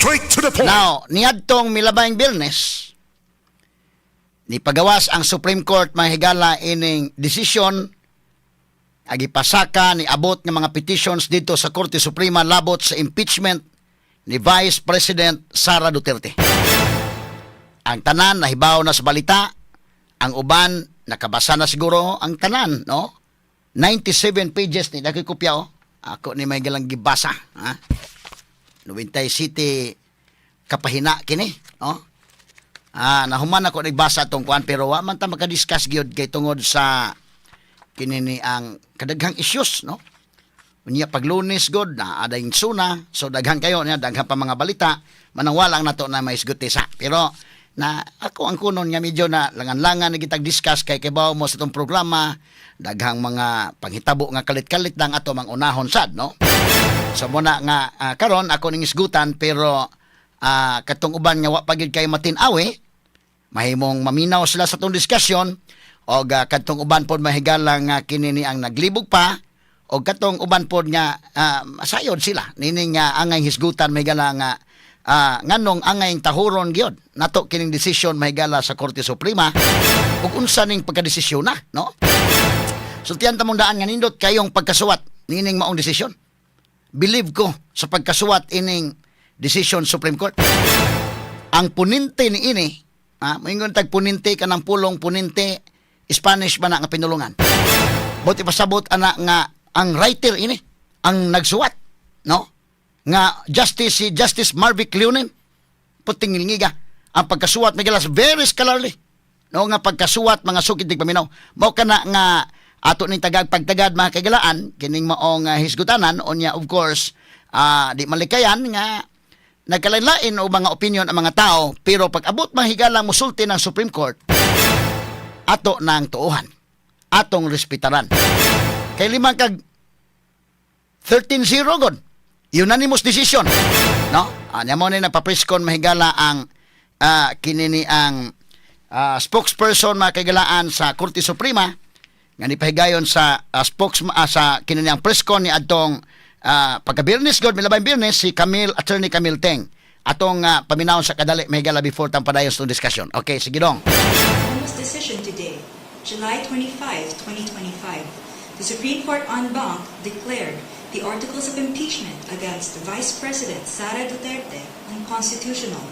Straight to the point. Now, niadtong milabayng Birnes, nipagawas ang Supreme Court mahigala ining desisyon agipasaka ni abot ng mga petitions dito sa Korte Suprema labot sa impeachment ni Vice President Sara Duterte. Ang tanan nahibaw na sa balita, ang uban nakabasa na siguro ang tanan, no? 97 pages ni nakikopya oh. Ako ni may galang gibasa, ha? 90 City kapahina kini, no? Ah, nahuman ako nagbasa tong kuan pero wa man ta makadiscuss gyud kay tungod sa kini ni ang kadaghang issues, no? Unya pag lunes god na adayng suna, so daghan kayo niya daghan pa mga balita, manangwalang nato na may isguti sa. Pero na ako ang kunon nga medyo na langan-langan na kitag discuss kay kibaw mo sa tong programa. Daghang mga panghitabo nga kalit-kalit lang ato mang unahon sad no? So muna nga ah, karon ako ning isgutan pero ah, katong uban nga wa pagid kay matinawi mahimong maminaw sila sa tong diskusyon o katong uban pod mahigala nga kini ni ang naglibog pa o katong uban pod nga ah, masayod sila. Nini nga angay hisgutan mahigala nga ah, nganong angay tahuron gyud nato kining desisyon mahigala sa Korte Suprema. Ug unsa ning pagkadesisyon na no? So tiyan tamong daan nga nindot kayong pagkasuwat nining maong desisyon. Believe ko sa pagkasuwat ining decision Supreme Court. Ang puninti ni ini ah moingon tag puninti kanang pulong puninti Spanish ba na nga pinulungan? Buti pasabot ana nga ang writer ini ang nagsuwat no nga justice si Justice Marvick Leonin puting ngiga ang pagkasuwat may galas very scholarly. No nga pagkasuwat mga sukid dig paminaw. Mao kana nga ato ning tagag pagtagad mga kagalaan kining maong uh, hisgutanan unya of course ah, di malikayan nga nagkalain-lain o mga opinion ang mga tao pero pag abot mahigalang musulti ng Supreme Court ato nang tuuhan. Atong respetaran. Kay limang kag 13-0 god unanimous decision. No? Anya mo ni napapreskon mahigala ang ah, kini ni ang ah, spokesperson mga kagalaan sa Korte Suprema nga nipahigayon sa uh, spokes ah, sa kini ni ang preskon ni adtong uh, pagka-Birnes god milabay Birnes si Camille attorney Camille Teng. Atong ah, paminawon sa kadali mahigala before tang padayon sa discussion. Okay sige dong. Unanimous decision today, July 25, 2025, the Supreme Court en banc declared the articles of impeachment against Vice President Sara Duterte unconstitutional,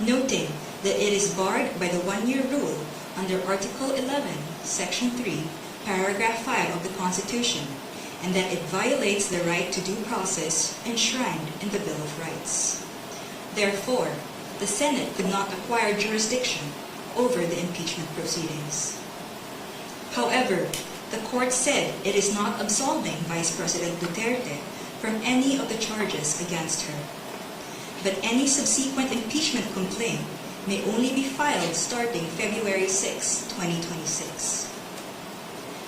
noting that it is barred by the one-year rule under Article 11, Section 3, Paragraph 5 of the Constitution, and that it violates the right to due process enshrined in the Bill of Rights. Therefore, the Senate could not acquire jurisdiction over the impeachment proceedings. However, the court said it is not absolving Vice President Duterte from any of the charges against her. But any subsequent impeachment complaint may only be filed starting February 6, 2026.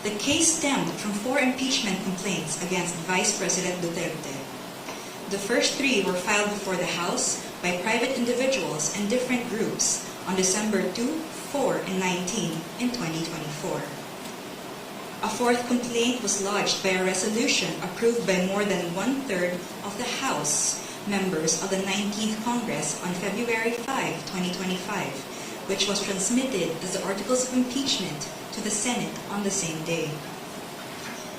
The case stemmed from four impeachment complaints against Vice President Duterte. The first three were filed before the House by private individuals and different groups on December 2, 4, and 19 in 2024. A fourth complaint was lodged by a resolution approved by more than one-third of the House members of the 19th Congress on February 5, 2025, which was transmitted as the Articles of Impeachment to the Senate on the same day.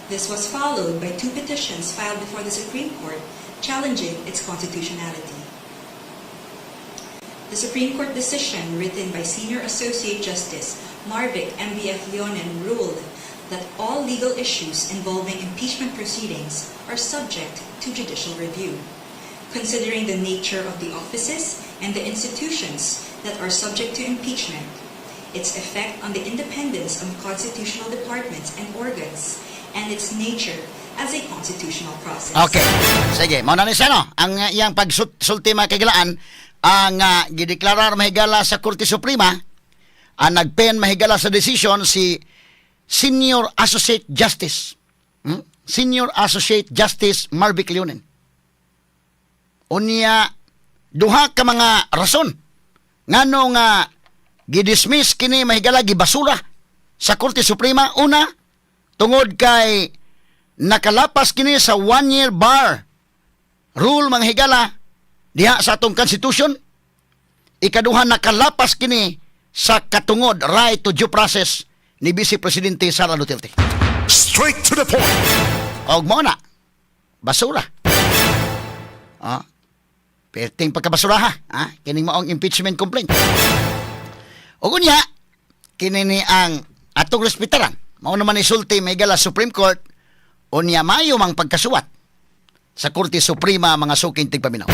This was followed by two petitions filed before the Supreme Court challenging its constitutionality. The Supreme Court decision written by Senior Associate Justice Marvick MBF Leonin ruled that all legal issues involving impeachment proceedings are subject to judicial review, considering the nature of the offices and the institutions that are subject to impeachment, its effect on the independence of constitutional departments and organs, and its nature as a constitutional process. Okay. Sige, mao na ni siya no. Ang uh, iyang pagsulti mga kagilaan ang uh, gideklarar mahigala sa Korte Suprema ang nagpen mahigala sa decision si Senior Associate Justice. Hmm? Senior Associate Justice Marvick Leonin. Unya duha ka mga rason ngano nga gidismiss kini mahigala gibasura sa Korte Suprema una tungod kay nakalapas kini sa one year bar rule mga higala diha sa atong constitution ikaduha nakalapas kini sa katungod right to due process ni Vice Presidente Sara Duterte. Straight to the point. Og mo na basura. Ah. Perting pagkabasura ha. Ah, kining maong impeachment complaint. Og unya kini ni ang atong respetaran. Mao naman isulti may gala Supreme Court unya mayo mang pagkasuwat sa Korte Suprema mga suking tigpaminaw.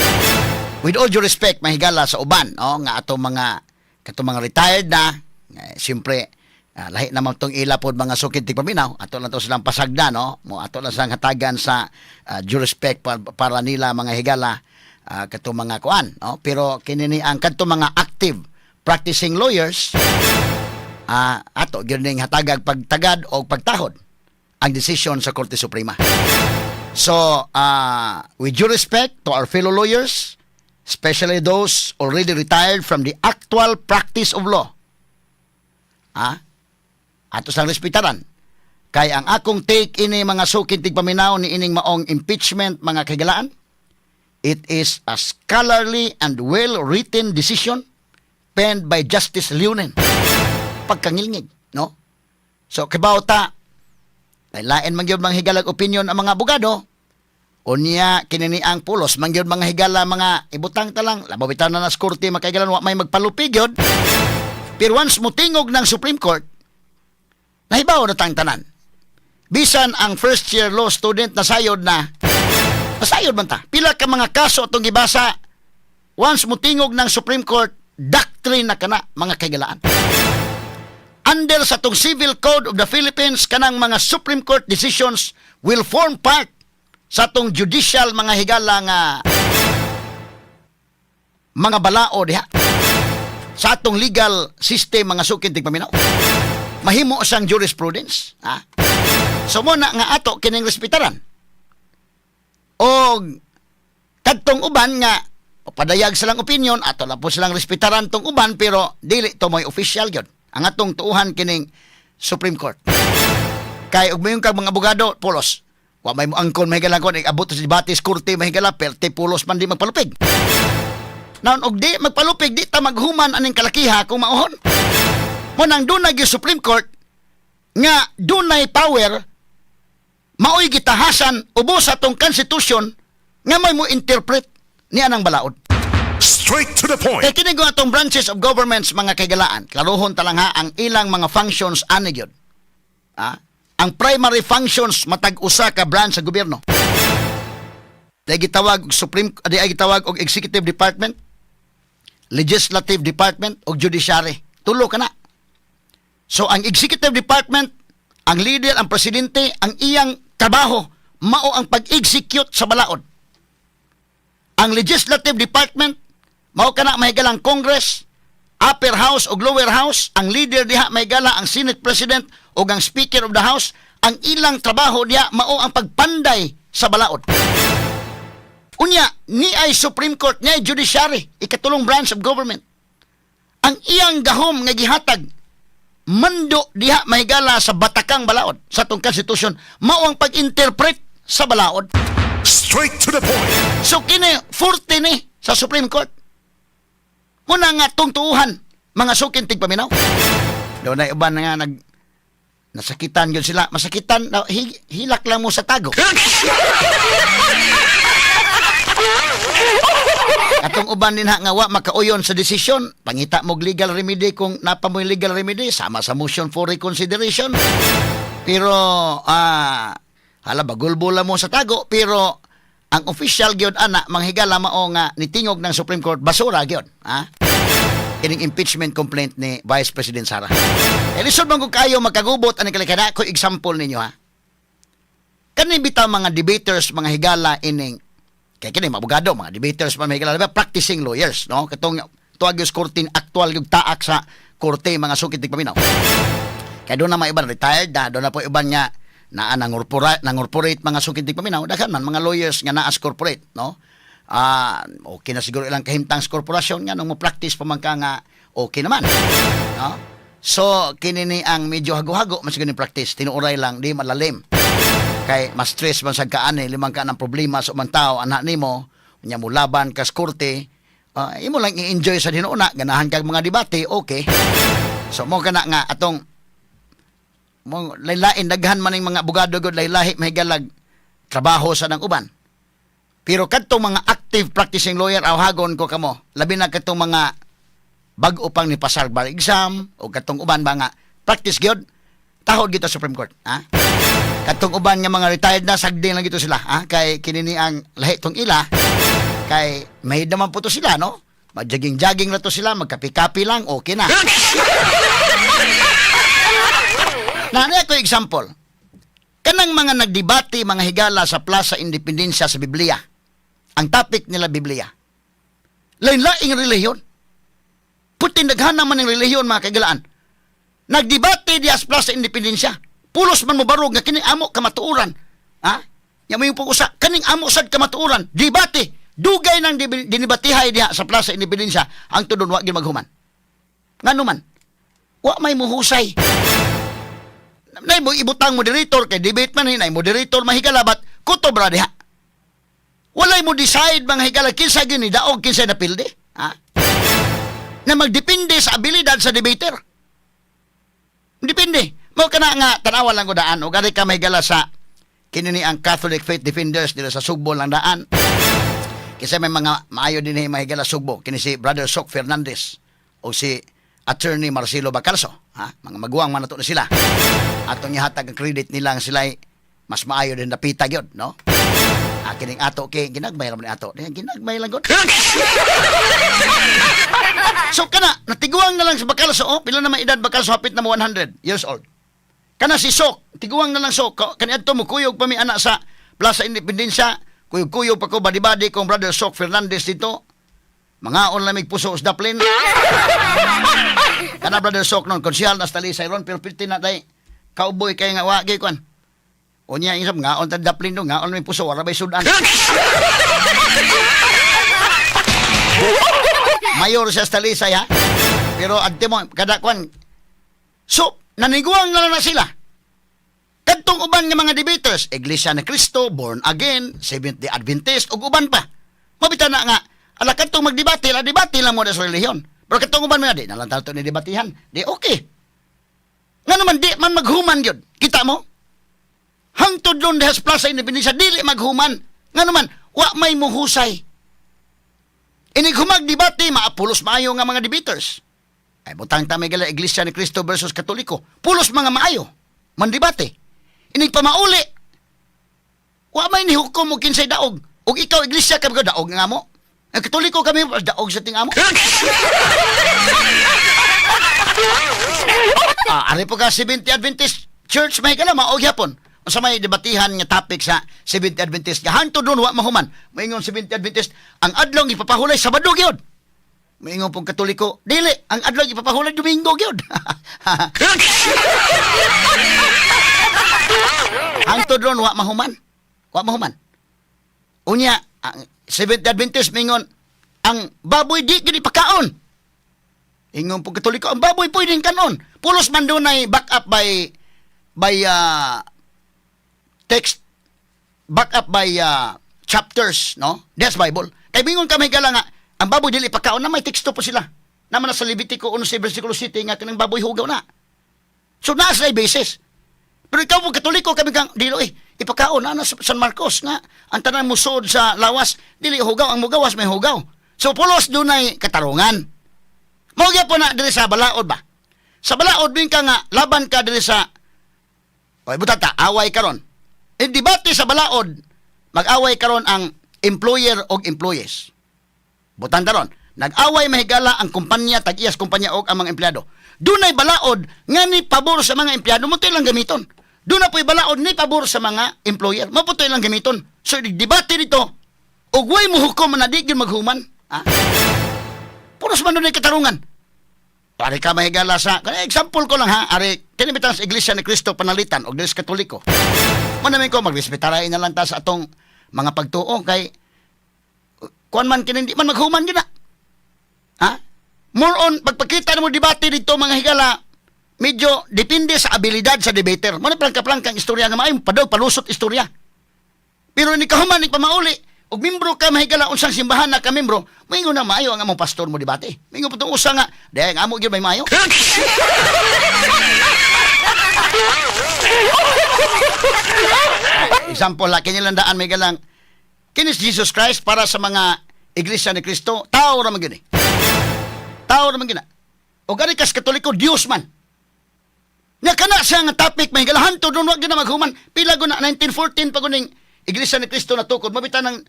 With all due respect, mahigala sa uban, no, nga ato mga kato mga retired na, eh, siyempre, ah, lahi naman tong ila pod mga suking tigpaminaw, ato lang to silang pasagda, no, mo ato lang silang hatagan sa ah, due respect pa- para nila mga higala ah, kato mga kuan, no, pero kinini ang kadto mga active practicing lawyers, ah, ato gyud ning hatagag pagtagad o pagtahod ang desisyon sa Korte Suprema. So, uh, with due respect to our fellow lawyers, especially those already retired from the actual practice of law, ah, ato sang respetaran. Kay ang akong take ini mga sukin tigpaminaw ni ining maong impeachment mga kagalaan, it is a scholarly and well-written decision penned by Justice Leonen. Pagkangilngig, no? So, kibawta, lain man gyud mga higalag opinion ang mga abogado. Unya kinini ang pulos man gyud mga higala mga ibutang ta lang labaw bitaw na nas korte makaigalan wa may magpalupig gyud. Pero once mutingog ng Supreme Court, nahibaw na tang tanan. Bisan ang first year law student na sayod na nasayod man ta. Pila ka mga kaso atong gibasa once mutingog ng Supreme Court, doctrine na kana mga kaigalaan under sa tong Civil Code of the Philippines kanang mga Supreme Court decisions will form part sa tong judicial mga higala nga mga balao diha sa atong legal system mga sukin tigpaminaw mahimo sang jurisprudence ha? So mo na nga ato kining respetaran og kadtong uban nga padayag silang opinion ato lang po silang respetaran tong uban pero dili to mo'y official gyud ang atong tuuhan kining Supreme Court. Kay ug mayon kag mga abogado pulos. Wa may mo angkon mahigala kon abot sa debates kurte mahigala perti pulos man di magpalupig. Naon og di magpalupig di ta maghuman aning kalakiha kung mauhon mo nang dunay gyud Supreme Court nga dunay power maoy gitahasan ubos sa tong constitution nga may mo interpret niya nang balaod Straight to the point. Kaya kini atong branches of governments mga kaigalaan, klaruhon talang ha ang ilang mga functions ani gyud. Ha? Ang primary functions matag usa ka branch sa gobyerno. Di gitawag Supreme di gitawag og Executive Department, Legislative Department ug Judiciary. Tulo kana. So ang Executive Department, ang leader, ang presidente, ang iyang trabaho mao ang pag-execute sa balaod. Ang Legislative Department, mao kana mahigalang Congress, upper house o lower house, ang leader diha mahigala ang Senate President o ang Speaker of the House, ang ilang trabaho diha mao ang pagpanday sa balaod. Unya, ni ay Supreme Court, ni ay Judiciary, ikatulong branch of government. Ang iyang gahom nga gihatag, mando diha mahigala sa batakang balaod sa tong constitution, mao ang pag-interpret sa balaod. Straight to the point. So kini 40 ni sa Supreme Court. Muna nga tungtuuhan mga sukin tigpaminaw. Doon na iba na nga nag nasakitan yun sila. Masakitan, na, hi- hilak lang mo sa tago. Atong uban din ha nga wa makauyon sa desisyon, pangita mo legal remedy kung napa mo legal remedy sama sa motion for reconsideration. Pero ah hala bagulbula mo sa tago pero ang official gyud ana manghigala mao nga nitingog ng Supreme Court basura gyud, ha? Kining impeachment complaint ni Vice President Sara. E lisod man ko kayo magkagubot ani kalikada ko example ninyo ha. Kani bitaw mga debaters, mga higala ining kay kini mga abogado, mga debaters mga higala, diba? practicing lawyers, no? Katong tuwag yung korte aktual yung taak sa korte mga sukit tigpaminaw. Kaya doon na mga iban retired na, doon na po iban nga na nangorporate, nangorporate mga sukid di paminaw, daghan man mga lawyers nga naas corporate, no? Ah, okay na siguro ilang kahimtang sa korporasyon nga nung mo practice pa man ka nga okay naman. No? So, kini ni ang medyo hago-hago mas ni practice, tinuuray lang di malalim. Kay mas stress man sa kaani, limang ka ng problema sa umang tao, anak nimo, nya mo laban kas korte. Ah, imo lang i-enjoy sa dinuna ganahan kag mga debate okay. So mo kana nga atong mo laylain daghan man ning mga abogado gud laylahi mahigalag trabaho sa nang uban. Pero kadtong mga active practicing lawyer aw hagon ko kamo labi na kadtong mga bag-o pang ni pasar bar exam o katong uban ba nga practice gyud tahod kita Supreme Court ha katong uban nga mga retired na sagding lang gito sila ha kay kinini ang lahi tong ila kay may naman po to sila no Magjaging-jaging na to sila, magkapi-kapi lang, okay na. Nanay ko example. Kanang mga nagdebate, mga higala sa Plaza Independensya sa Biblia. Ang topic nila Biblia. Lain-laing reliyon. Putin daghan naman ng reliyon mga kagalaan. Nagdebate diya sa Plaza Independensya. Pulos man mo barog nga kining amo kamatuuran. Ha? Yang may po usa kaning amo sad kamatuuran. Debate. Dugay nang dinibatihay diha sa Plaza Independensya ang tudon wa gyud maghuman. Ngano man? Wa may muhusay. Nay mo ibutang moderator kay debate man hinay moderator mahigalabat kutob ra diha. Walay mo decide mga higala kinsa gini daog kinsa napildi. Ha? Na magdepende sa abilidad sa debater. Depende. Mo kana nga tanawa lang ko daan ug ari ka mahigala sa kinini ang Catholic Faith Defenders dito sa Sugbo lang daan. Kasi may mga maayo din eh, mahigala Sugbo kini si Brother Sok Fernandez o si Attorney Marcelo Bacalso, ha? Mga maguwang man nato na sila. Ato niya hatag ang credit nila ang sila mas maayo din napita gyud, no? Ah, kining ato kay ginagbay ra man ato. Di, Ginagbay lang gud. so kana natiguang na lang sa Bacalso, oh, pila na may edad Bacalso hapit na mo 100 years old. Kana si Sok, tiguang na lang Sok, Ka- kani adto mo kuyog pa mi anak sa Plaza Independensya, kuyog-kuyog pa ko badi-badi kong brother Sok Fernandez dito. Mga onlamig puso sa daplin. Kana brother Sok non konsyal na stali sa ron pero piti na day cowboy kay nga wa kay kwan. Unya isap nga on daplin do nga on may puso wala bay sudan. Mayor siya sa Talisay. Pero adte mo kada kwan. So, naniguang na na sila. Kadtong uban nga mga debaters, Iglesia ni Cristo, Born Again, Seventh-day Adventist, ug uban pa. Mabita na nga, ala kadtong magdebate, la debate lang mo sa relihiyon. Pero kadtong uban mga di, nalang talto ni debatihan. Di okay. Nga naman, di man maghuman yun. Kita mo? Hangtod doon sa Plaza Independencia, dili maghuman. Nga naman, wa may muhusay. Inig humag debate, maapulos maayo nga mga debaters. Ay butang tamay gala Iglesia ni Cristo versus Katoliko. Pulos mga maayo. Mandibate. Inig pamauli. Wa may ni hukom mo kinsay daog. Ug ikaw iglesia ka daog nga mo? Ang Katoliko kami daog sa ting amo. ah, ari po ka 70 Adventist Church may kala maog yapon. Unsa may debatihan nga topic sa 70 Adventist nga hanto doon wa mahuman. Moingon 70 Adventist ang adlaw ipapahulay Sabado gyud. Moingon pong Katoliko, dili ang adlaw ipapahulay Domingo gyud. Hangtod ron wa mahuman. Wa mahuman. Unya, ang Seventh Adventist mingon, ang baboy di gini pakaon. Ingon po katoliko, ang baboy pwedeng kanon. Pulos man doon ay back up by by uh, text back up by uh, chapters, no? That's Bible. Kay mingon kami gala nga, ang baboy dili pakaon na may teksto po sila. Naman na sa Levitico 11 versikulo 7 nga kanang baboy hugaw na. So naa sila basis. Pero ikaw mo katoliko kami kang dilo eh. Ipakaon na na sa San Marcos nga ang tanan mo sod sa lawas dili hugaw ang mugawas may hugaw. So pulos dunay katarungan. Mao po na diri sa balaod ba. Sa balaod din ka nga laban ka diri sa Oy butata away karon. In debate sa balaod mag-away karon ang employer og employees. Butan taron, nag-away mahigala ang kumpanya tag-iyas kumpanya og ang mga empleyado. Dunay balaod nga ni pabor sa mga empleyado mo lang gamiton. Doon na po'y balaod ni pabor sa mga employer. Maputoy lang gamiton. So, debate dito, ug way mo hukom na di maghuman. Ha? Puros man doon katarungan. Pare ka mahigala sa, kaya example ko lang ha, ari, kinimitan sa Iglesia ni Cristo panalitan og Diyos Katoliko. Manamin ko, magrespetaray na lang ta sa atong mga pagtuo kay kuan man kinindi man maghuman gyud na. Ha? More on pagpakita mo debate dito mga higala medyo depende sa abilidad sa debater. Mo na plangka-plangka ang istorya nga maayo padaw palusot istorya. Pero ni kahuman ni pamauli og membro ka mahigala unsang simbahan na ka membro, mingo na maayo ang among pastor mo debate. Mingo putong usa nga, dahil amo gyud may maayo. Example la kini landaan may galang kinis Jesus Christ para sa mga iglesia ni Kristo, tao ra man gyud. eh. Tao ra man gyud. na. O gani kas katoliko Dios man. Nga kana siya nga topic may galahan to doon wag na maghuman. Pila gud na 1914 pa kuning iglesia ni Kristo na tukod mabita ng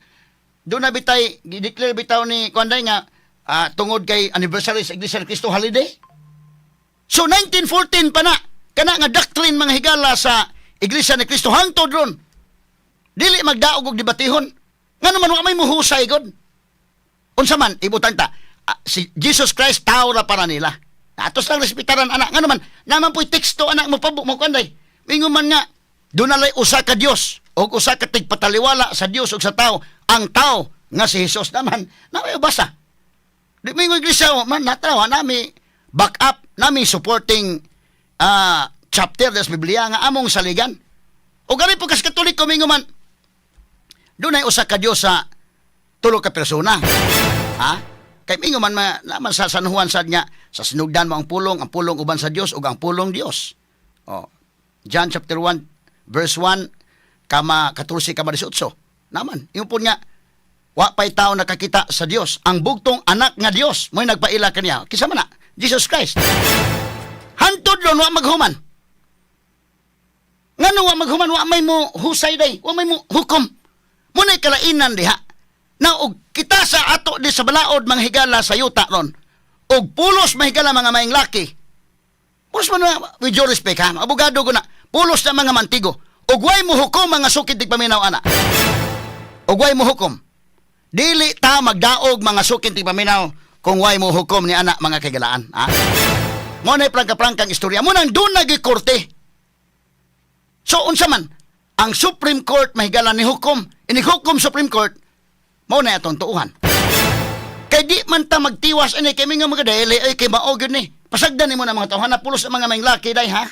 doon na bitay gi-declare bitaw ni kuanday nga ah, tungod kay anniversary sa iglesia ni Kristo holiday. So 1914 pa na kana nga doctrine mga higala sa Iglesia ni Kristo hangtod ron. Dili magdaog og debatihon. Ngano man wa may muhusay god. Unsa man ibutang ta ah, si Jesus Christ tao ra para nila. Atos lang respetaran anak ngano man naman po'y teksto anak mo pabuk mo kanday. Mingo man nga dunalay usa ka Dios o usa ka tigpataliwala sa Dios ug sa tao. Ang tao nga si Jesus naman na may basa. Di mingo iglesia oh, man natrawa nami back up nami supporting ah chapter des Biblia nga among saligan. O gani po kas katoliko mingo man dunay usa ka Dios sa tulo ka persona. Ha? Kay mingo man ma, naman sa San Juan sad niya sa sinugdan mo ang pulong, ang pulong uban sa Dios ug ang pulong Dios. Oh. John chapter 1 verse 1 kama 14 kama 18. Naman, yung po nga wa pa'y tao nakakita sa Dios. Ang bugtong anak nga Dios mo'y nagpaila kaniya. Kisa man na, Jesus Christ. Hantod ron wa maghuman. Ngano wa maghuman wa may mo husay day, wa may mo hukom. Munay kalainan diha. Na og kita sa ato di sa balaod mga higala sa yuta ron. Og pulos mahigala mga maing laki. Pulos man na, with your respect ha, abogado ko na, pulos na mga mantigo. Og way mo hukom mga sukid tig paminaw ana. Og way mo hukom. Dili ta magdaog mga sukid tig paminaw kung way mo hukom ni ana mga kagalaan. Ha? Mo na prangka-prangkang istorya. Mo nang doon nagikorte. So unsa man ang Supreme Court mahigala ni hukom, inihukom Supreme Court mao na atong tuuhan. Kay di man ta magtiwas ani kay mga mga dahili ay kay mao gyud ni. Pasagdan nimo na mga tawhan na pulos ang mga maing laki day ha.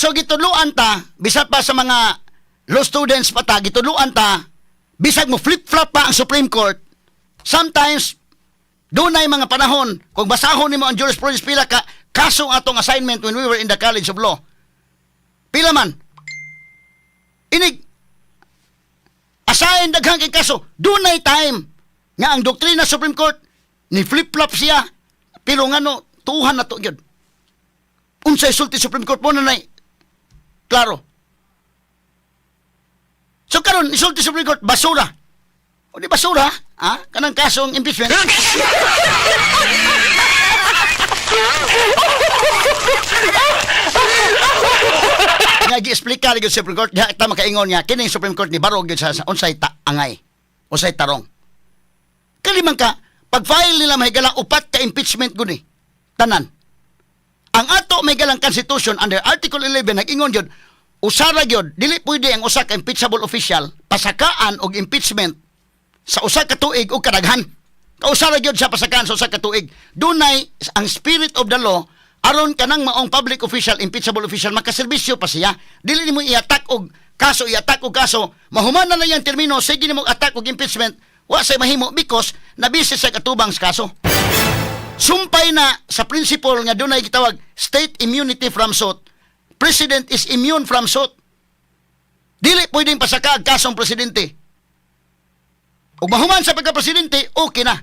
so gitudluan ta bisat pa sa mga law students pa ta gitudluan ta bisag mo flip-flop pa ang Supreme Court sometimes na mga panahon, kung basahon nimo ang jurisprudence pila ka kaso atong assignment when we were in the College of Law. Pila man. Inig assign daghang kay kaso. Na time nga ang doktrina Supreme Court ni flip-flop siya. Pero nga no, tuhan na to gyud. Unsay sulti Supreme Court mo na nay. Klaro. So karon isulti Supreme Court basura. O di basura, ha? Kanang kasong impeachment. nga gi-explica ni Supreme Court, diha ta makaingon nga kini Supreme Court ni barog gyud sa sa unsay ta angay, unsay tarong. Kalimang ka, pag-file nila mahigala upat ka impeachment guni. Tanan. Ang ato may galang constitution under Article 11 nag-ingon gyud usara gyud dili pwede ang usa ka impeachable official pasakaan og impeachment sa usa ka tuig ug kadaghan. Kausara gyud sa pasakan sa usa ka tuig. Dunay ang spirit of the law aron kanang maong public official, impeachable official makaserbisyo pa siya. Dili nimo i-attack og kaso i-attack og kaso, mahuman na lang yung termino sige nimo attack og impeachment, wa say mahimo because nabisi sa katubang sa kaso. Sumpay na sa principle nga dunay gitawag state immunity from suit. President is immune from suit. Dili pwedeng pasaka ang kasong presidente. Ug mahuman sa pagka-presidente, okay na.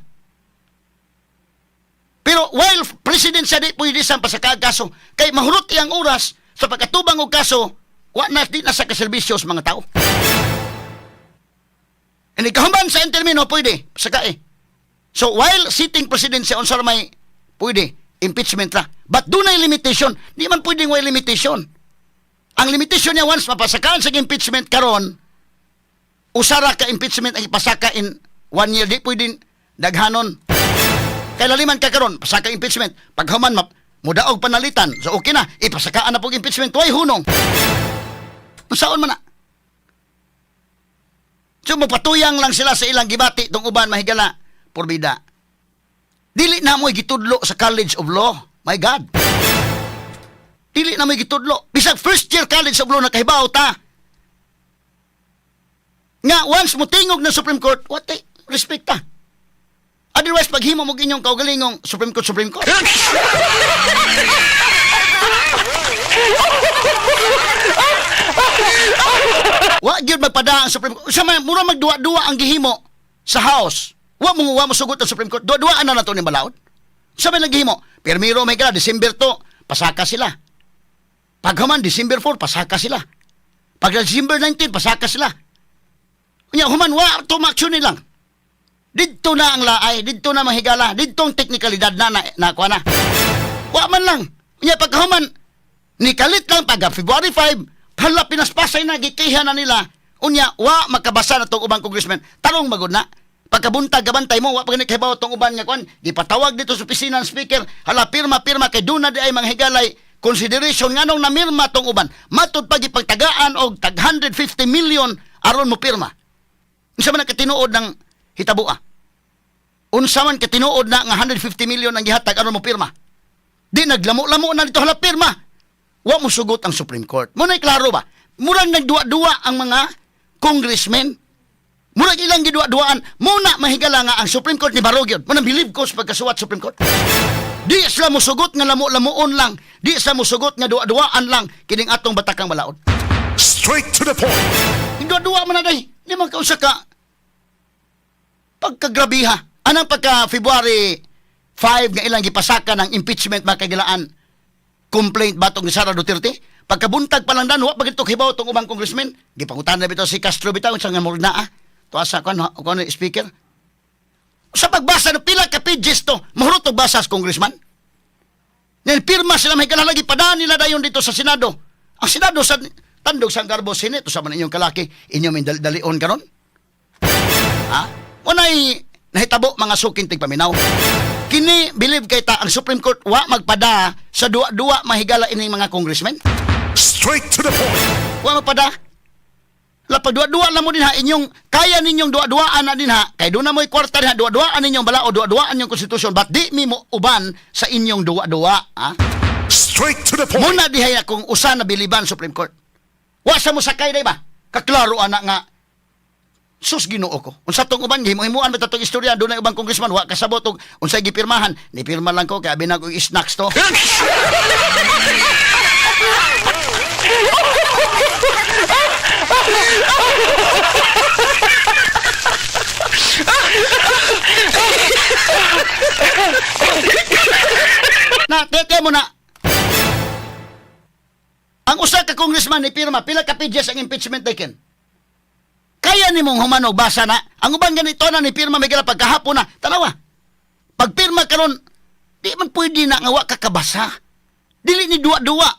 Pero while president siya di pwede sa pasaka ang kaso, kay mahurot iyang oras sa pagkatubang og kaso, wa na di na sa kaserbisyo sa mga tao. Ini kahuman sa termino pwede, pasaka eh. So while sitting president siya unsar may pwede impeachment ra. But dunay limitation, di man pwedeng way limitation. Ang limitation niya once mapasakaan sa impeachment karon, usara ka impeachment ang ipasaka in one year di pwedeng daghanon kay laliman ka karon pasaka impeachment. Paghuman map mudaog panalitan. So okay na. Ipasakaan na pog impeachment. Way hunong. Unsaon man na. So magpatuyang lang sila sa ilang gibati. Tong uban mahigala. Porbida dili na mo gitudlo sa College of Law. My God. Dili na may gitudlo. Bisag first year college sa ulo na kahibaw ta. Nga once mo tingog ng Supreme Court, what respect ta. Otherwise, pag himo mo inyong kaugalingong Supreme Court, Supreme Court. Wa gyud magpada ang Supreme Court. Sa may mura magduwa-duwa ang gihimo sa House. Wa mo wa mo sugot ang Supreme Court. Duwa-duwa na nato ni balaod. Sa may naghimo, Pirmiro may kala December 2, pasaka sila. Paghaman December 4, pasaka sila. Pag December 19, pasaka sila. Unya human wa to maksyon lang. Didto na ang laay, didto na mahigala, didto ang teknikalidad na na, na na. Wa man lang. Unya pagkahuman, ni kalit lang pag February 5, hala pinaspasay na, gikihan na nila. Unya, wa makabasa na tong ubang congressman. Tarong magod na. Pagkabuntag gabantay mo, wa pa ganit kahibaw tong uban nga kwan. Gipatawag dito sa opisina ng speaker, hala pirma pirma kay duna di ay mga higalay consideration nganong namirma tong uban. Matud pa gipagtagaan og tag 150 million aron mo pirma. Unsa man ang katinuod ng hitabua? Unsa man katinuod na nga 150 million ang gihatag aron mo pirma? Di naglamo-lamo na dito hala pirma. Wa mo sugot ang Supreme Court. Mo nay klaro ba? Murang nagduwa-duwa ang mga congressmen. Murag ilang gidua-duaan. Muna mahigala nga ang Supreme Court ni Barogyod. Mo believe ko sa pagkasuwat Supreme Court. Di sila mo sugot nga lamo-lamuon lang. Di sila mo sugot nga duwa-duwaan lang kining atong batakang balaod. Straight to the point. Dua-dua man na day. Di man kausa ka pagkagrabiha. Anang pagka February 5 nga ilang gipasaka ng impeachment makagilaan complaint batong ni Sara Duterte. Pagkabuntag pa lang dan, wa pagito hibaw tong ubang congressman. Gipangutan na bitaw si Castro bitaw sa nga murna ah. To asa kon kon speaker. Sa pagbasa ng pila ka pages to, mahurot og basa sa congressman. Nil pirma sila may kalalagi padaan nila dayon dito sa Senado. Ang Senado sa tandog sa Garbo Senate sa man inyong kalaki inyo may dal- dalion karon. Ha? Unay nahitabo mga suking tigpaminaw. Kini believe kay ta ang Supreme Court wa magpada sa duwa-duwa mahigala ining mga congressmen. Straight to the point. Wa magpada. La pag duwa-duwa lang mo din ha inyong kaya ninyong duwa-duwaan na din ha kay doon na mo'y kwarta din ha duwa-duwaan ninyong bala o duwa-duwaan ninyong konstitusyon but di mi mo uban sa inyong duwa-duwa ha. Straight to the point. Muna dihay akong usa na biliban Supreme Court. Wa sa mo sakay day ba? Kaklaro ana nga sus Ginoo ko. Unsa tong uban himuhimuan ba tatong istorya do na ubang congressman wa kasabot og unsay gipirmahan. Ni pirma lang ko kay abi na ko snacks to. na tete mo na. Ang usa ka congressman ni pirma pila ka pages ang impeachment taken. Kaya ni mong humano basa na. Ang ubang ganito na ni pirma may pagkahapon na. Tanawa. Pag pirma karon di man pwede na nga wa ka kabasa. Dili ni duwa-duwa.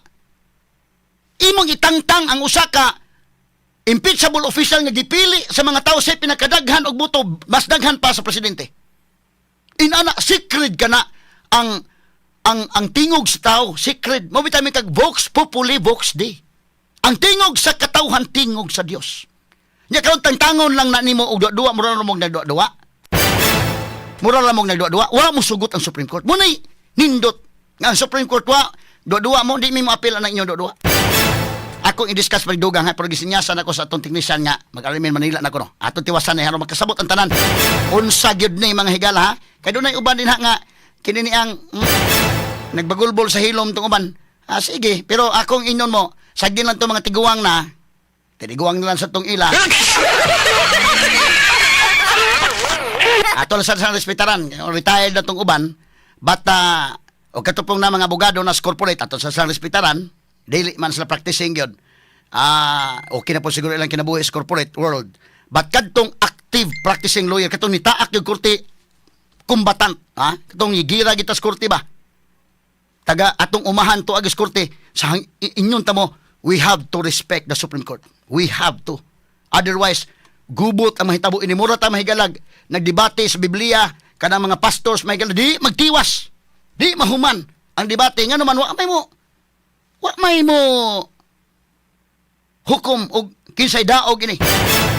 Imong itangtang ang usa ka impeachable official nga gipili sa mga tao sa pinakadaghan og buto mas daghan pa sa presidente. Inana secret ka na ang ang ang tingog sa tao secret mo bitaw mi kag vox populi vox dei. Ang tingog sa katawhan tingog sa Dios. Nya karon tangtangon lang na nimo og duwa mura ra mong nagduwa. Mura ra mong nagduwa. Wa mo sugot ang Supreme Court. Mo nay nindot nga ang Supreme Court wa duwa mo di mi mo apil ang inyong duwa. Ako i-discuss pag dugang ha, pero gisinyasan ako sa atong technician nga, mag-alimin Manila na ko no. Atong tiwasan na haron magkasabot ang tanan. Unsa gyud ni mga higala ha. Kay dunay uban din ha nga kini ni ang mm, nagbagulbol sa hilom tong uban. Ah, sige, pero akong inyon mo, sagdin lang to mga tiguang na. Tiguang na lang sa tong ila. Ato sa sa respetaran, retired na tong uban, bata o katupong na mga abogado na corporate ato sa sa respetaran, daily man sila practicing yun. Ah, okay na po siguro ilang kinabuhi sa corporate world. But kadtong active practicing lawyer, katong nitaak yung kurti, kumbatant, ha? Katong igira kita sa kurti ba? Taga atong umahan to agis kurti, sa hang- i- inyon tamo, we have to respect the Supreme Court. We have to. Otherwise, gubot ang mahitabo. Inimura ta mahigalag. Nagdebate sa Biblia kanang mga pastors mahigalag. Di magtiwas. Di mahuman ang debate. Nga naman wa may mo. Wa may mo hukom og kinsay daog ini